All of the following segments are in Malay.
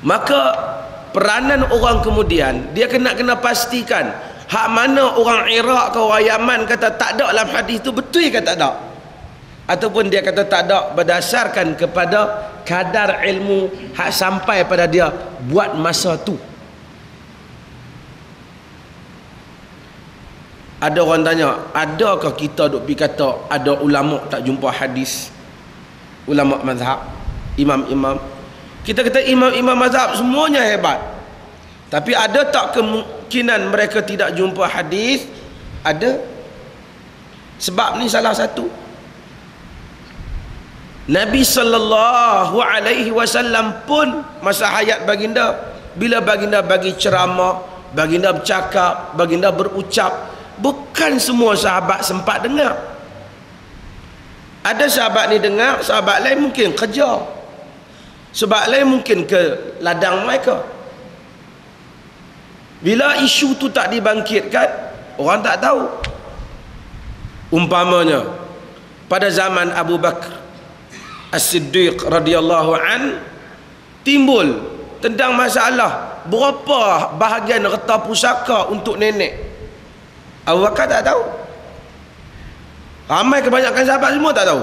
maka peranan orang kemudian dia kena kena pastikan hak mana orang Iraq ke orang Yaman kata tak ada dalam hadis tu betul ke tak ada? Ataupun dia kata tak ada berdasarkan kepada kadar ilmu hak sampai pada dia buat masa tu. Ada orang tanya adakah kita duk pergi kata ada ulama tak jumpa hadis? Ulama mazhab imam-imam kita kata imam-imam mazhab semuanya hebat. Tapi ada tak kemungkinan mereka tidak jumpa hadis? Ada. Sebab ni salah satu. Nabi sallallahu alaihi wasallam pun masa hayat baginda bila baginda bagi ceramah baginda bercakap baginda berucap bukan semua sahabat sempat dengar. Ada sahabat ni dengar sahabat lain mungkin kerja sebab lain mungkin ke ladang mereka. Bila isu tu tak dibangkitkan orang tak tahu. Umpamanya pada zaman Abu Bakar As-Siddiq radhiyallahu an timbul tentang masalah berapa bahagian reta pusaka untuk nenek. Abu Bakar tak tahu. Ramai kebanyakan sahabat semua tak tahu.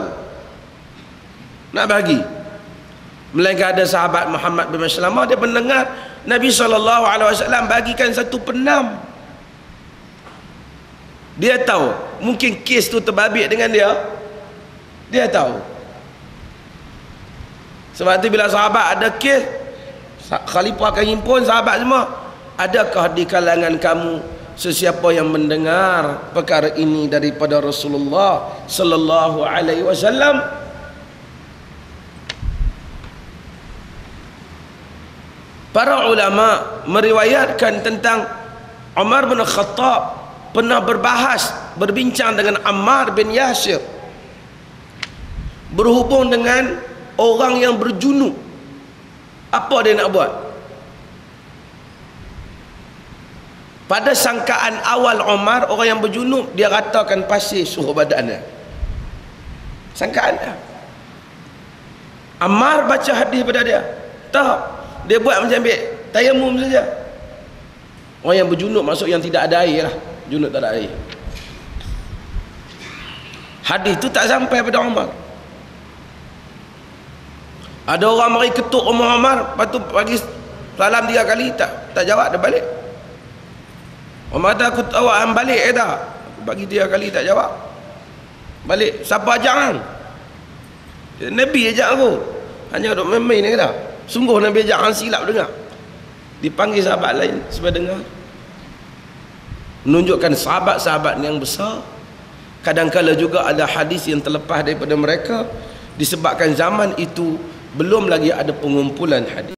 Nak bagi melainkan ada sahabat Muhammad bin Maslamah dia mendengar Nabi SAW bagikan satu penam. Dia tahu mungkin kes tu terbabit dengan dia. Dia tahu. Sebab tu bila sahabat ada kes khalifah akan himpun sahabat semua adakah di kalangan kamu sesiapa yang mendengar perkara ini daripada Rasulullah sallallahu alaihi wasallam Para ulama meriwayatkan tentang Umar bin Khattab pernah berbahas berbincang dengan Ammar bin Yasir. Berhubung dengan orang yang berjunuk. Apa dia nak buat? Pada sangkaan awal Omar orang yang berjunub dia ratakan pasir suruh badannya sangkaan dia. Ammar baca hadis pada dia. Tak dia buat macam ambil tayamum saja. Orang yang berjunub masuk yang tidak ada air lah. Junub tak ada air. Hadis tu tak sampai pada Omar. Ada orang mari ketuk Umar Omar lepas tu pagi salam tiga kali tak tak jawab dia balik. Umar kata aku tahu am balik ke tak? Aku bagi dia kali tak jawab. Balik siapa ajak kan Nabi ajak aku. Hanya duk main-main ni kata sungguh Nabi ajak hang silap dengar. Dipanggil sahabat lain supaya dengar. Menunjukkan sahabat-sahabat yang besar. Kadang-kala juga ada hadis yang terlepas daripada mereka. Disebabkan zaman itu belum lagi ada pengumpulan hadis